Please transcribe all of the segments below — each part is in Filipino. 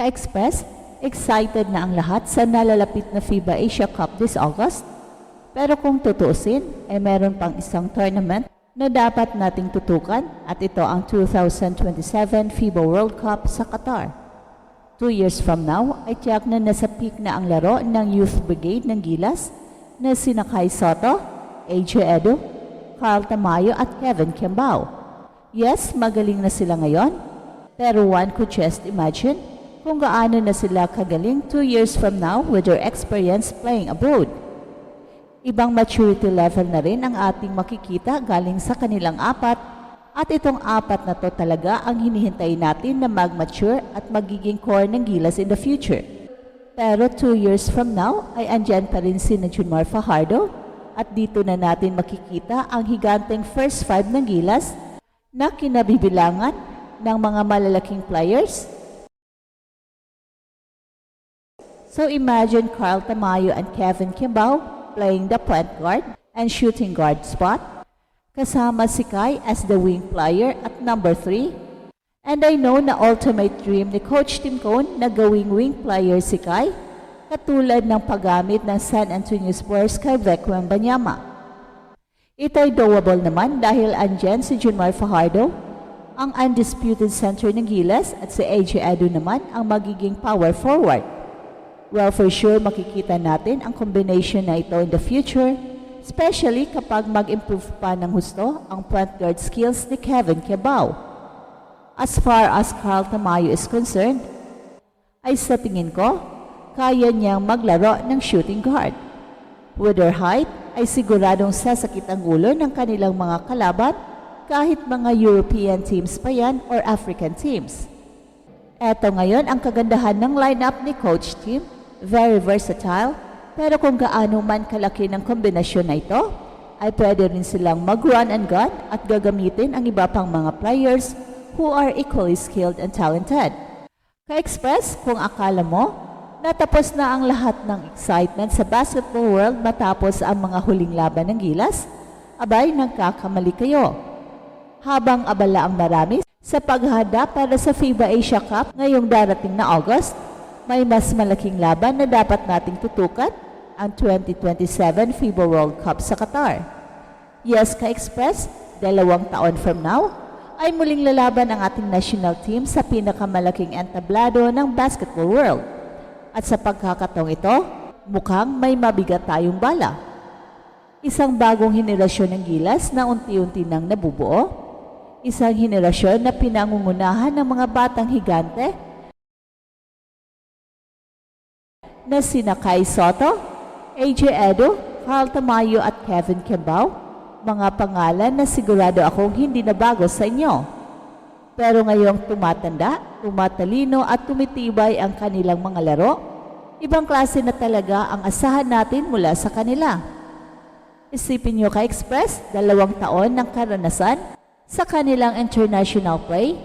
Ka-Express, excited na ang lahat sa nalalapit na FIBA Asia Cup this August. Pero kung tutuusin, ay meron pang isang tournament na dapat nating tutukan at ito ang 2027 FIBA World Cup sa Qatar. Two years from now ay tiyak na nasa peak na ang laro ng Youth Brigade ng Gilas na sina Kai Soto, AJ Edo, Carl Tamayo at Kevin Kimbao. Yes, magaling na sila ngayon, pero one could just imagine kung gaano na sila kagaling two years from now with their experience playing abroad. Ibang maturity level na rin ang ating makikita galing sa kanilang apat at itong apat na to talaga ang hinihintay natin na mag-mature at magiging core ng Gilas in the future. Pero two years from now ay andyan pa rin si Junmar Fajardo at dito na natin makikita ang higanteng first five ng Gilas na kinabibilangan ng mga malalaking players So imagine Carl Tamayo and Kevin Kimbao playing the point guard and shooting guard spot. Kasama si Kai as the wing player at number 3. And I know na ultimate dream ni Coach Tim Cone na gawing wing player si Kai katulad ng paggamit ng San Antonio Spurs kay Vec Wembanyama. Ito'y doable naman dahil andyan si Junmar Fajardo, ang undisputed center ng Gilas at si AJ Adu naman ang magiging power forward. Well, for sure, makikita natin ang combination na ito in the future, especially kapag mag-improve pa ng husto ang point guard skills ni Kevin Kebao. As far as Carl Tamayo is concerned, ay sa tingin ko, kaya niyang maglaro ng shooting guard. With her height, ay siguradong sasakit ang ulo ng kanilang mga kalaban kahit mga European teams pa yan or African teams. Eto ngayon ang kagandahan ng lineup ni Coach Tim. Very versatile, pero kung gaano man kalaki ng kombinasyon na ito, ay pwede rin silang mag-run and gun at gagamitin ang iba pang mga players who are equally skilled and talented. Ka-express, kung akala mo, natapos na ang lahat ng excitement sa basketball world matapos ang mga huling laban ng Gilas, abay nagkakamali kayo. Habang abala ang marami sa paghahanda para sa FIBA Asia Cup ngayong darating na August, may mas malaking laban na dapat nating tutukan, ang 2027 FIBA World Cup sa Qatar. Yes, Ka-Express, dalawang taon from now, ay muling lalaban ang ating national team sa pinakamalaking entablado ng basketball world. At sa pagkakataong ito, mukhang may mabigat tayong bala. Isang bagong henerasyon ng gilas na unti-unti nang nabubuo, isang henerasyon na pinangungunahan ng mga batang higante na sina Kai Soto, AJ Edo, Carl Tamayo at Kevin Kimbao, mga pangalan na sigurado akong hindi na bago sa inyo. Pero ngayong tumatanda, tumatalino at tumitibay ang kanilang mga laro, ibang klase na talaga ang asahan natin mula sa kanila. Isipin nyo ka-express, dalawang taon ng karanasan sa kanilang international play,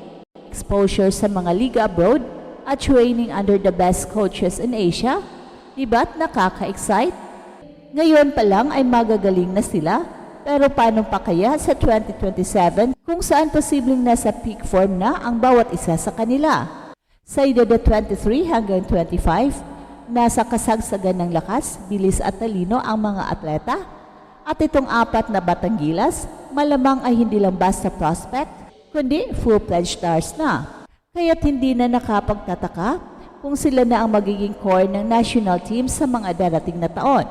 exposure sa mga liga abroad, at training under the best coaches in Asia, diba't nakaka-excite? Ngayon pa lang ay magagaling na sila, pero paano pa kaya sa 2027 kung saan posibleng nasa peak form na ang bawat isa sa kanila? Sa edad na 23 hanggang 25, nasa kasagsagan ng lakas, bilis at talino ang mga atleta. At itong apat na batang gilas, malamang ay hindi lang basta prospect, kundi full-fledged stars na. Kaya't hindi na nakapagtataka kung sila na ang magiging core ng national team sa mga darating na taon.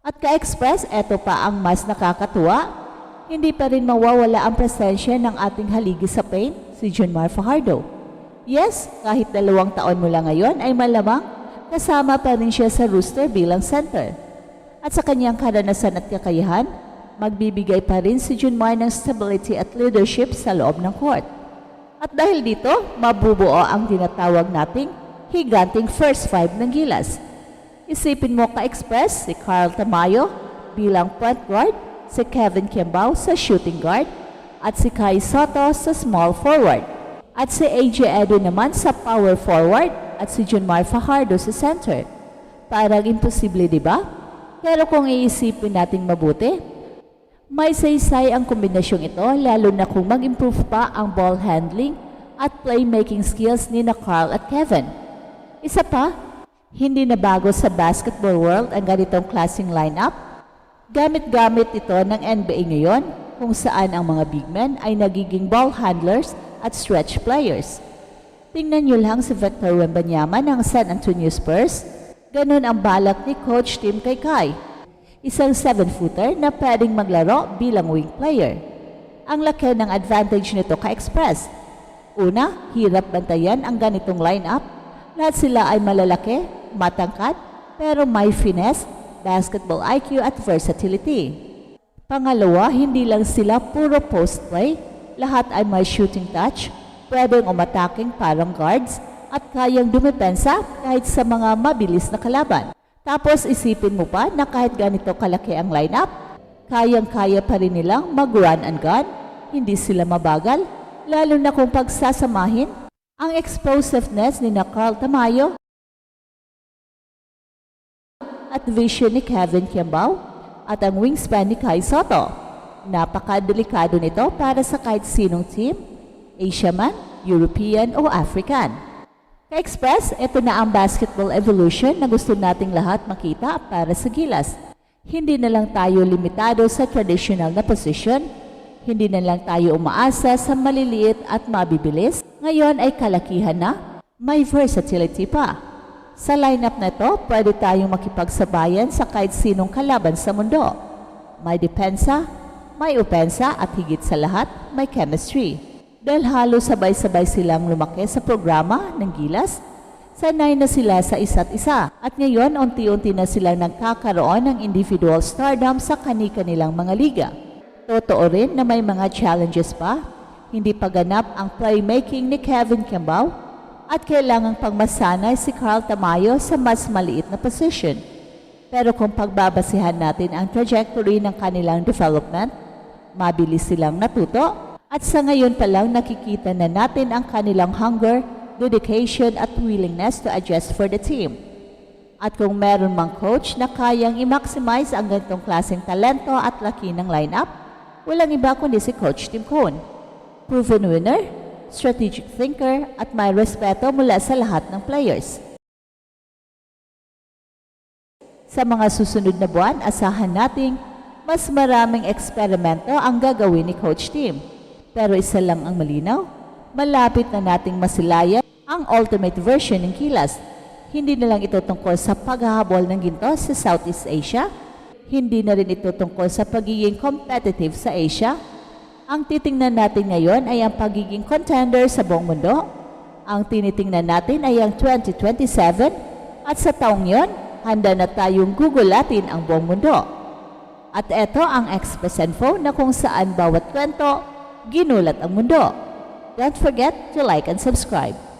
At ka-express, eto pa ang mas nakakatuwa, hindi pa rin mawawala ang presensya ng ating haligi sa paint, si Junmar Fajardo. Yes, kahit dalawang taon mula ngayon ay malamang kasama pa rin siya sa rooster bilang center. At sa kanyang karanasan at kakayahan, magbibigay pa rin si Junmar ng stability at leadership sa loob ng court. At dahil dito, mabubuo ang tinatawag nating higanting first five ng Gilas. Isipin mo ka-express si Carl Tamayo bilang point guard, si Kevin Kimbao sa shooting guard, at si Kai Soto sa small forward. At si AJ Edo naman sa power forward at si Junmar Fajardo sa center. Parang imposible, di ba? Pero kung iisipin nating mabuti, may saysay ang kombinasyong ito lalo na kung mag-improve pa ang ball handling at playmaking skills ni na Carl at Kevin. Isa pa, hindi na bago sa basketball world ang ganitong klaseng lineup. Gamit-gamit ito ng NBA ngayon kung saan ang mga big men ay nagiging ball handlers at stretch players. Tingnan nyo lang si Victor Wembanyama ng San Antonio Spurs. Ganun ang balak ni Coach Tim Kaikai. Isang 7-footer na pwedeng maglaro bilang wing player. Ang laki ng advantage nito ka-express. Una, hirap bantayan ang ganitong lineup. Lahat sila ay malalaki, matangkad, pero may finesse, basketball IQ at versatility. Pangalawa, hindi lang sila puro post play. Lahat ay may shooting touch, pwedeng umataking parang guards, at kayang dumepensa kahit sa mga mabilis na kalaban. Tapos isipin mo pa na kahit ganito kalaki ang lineup, kayang-kaya pa rin nilang mag-run and gun, hindi sila mabagal, lalo na kung pagsasamahin ang explosiveness ni na Tamayo at vision ni Kevin Kiambao at ang wingspan ni Kai Soto. Napakadelikado nito para sa kahit sinong team, Asia man, European o African. Ka-Express, ito na ang basketball evolution na gusto nating lahat makita para sa gilas. Hindi na lang tayo limitado sa traditional na position, hindi na lang tayo umaasa sa maliliit at mabibilis. Ngayon ay kalakihan na, may versatility pa. Sa lineup na ito, pwede tayong makipagsabayan sa kahit sinong kalaban sa mundo. May depensa, may opensa at higit sa lahat, may chemistry. Dahil halos sabay-sabay silang lumaki sa programa ng Gilas, sanay na sila sa isa't isa. At ngayon, unti-unti na silang nagkakaroon ng individual stardom sa kani-kanilang mga liga. Totoo rin na may mga challenges pa. Hindi pa ganap ang playmaking ni Kevin Kimbao at kailangang pagmasanay si Carl Tamayo sa mas maliit na position. Pero kung pagbabasihan natin ang trajectory ng kanilang development, mabilis silang natuto at sa ngayon pa lang nakikita na natin ang kanilang hunger, dedication at willingness to adjust for the team. At kung meron mang coach na kayang i-maximize ang ganitong klaseng talento at laki ng lineup, walang iba kundi si Coach Tim Cone. Proven winner, strategic thinker at may respeto mula sa lahat ng players. Sa mga susunod na buwan, asahan nating mas maraming eksperimento ang gagawin ni Coach Tim. Pero isa lang ang malinaw, malapit na nating masilayan ang ultimate version ng Kilas. Hindi na lang ito tungkol sa paghahabol ng ginto sa Southeast Asia, hindi na rin ito tungkol sa pagiging competitive sa Asia. Ang titingnan natin ngayon ay ang pagiging contender sa buong mundo. Ang tinitingnan natin ay ang 2027 at sa taong yon, handa na tayong gugulatin ang buong mundo. At ito ang Express Info na kung saan bawat kwento, ginulat ang mundo. Don't forget to like and subscribe.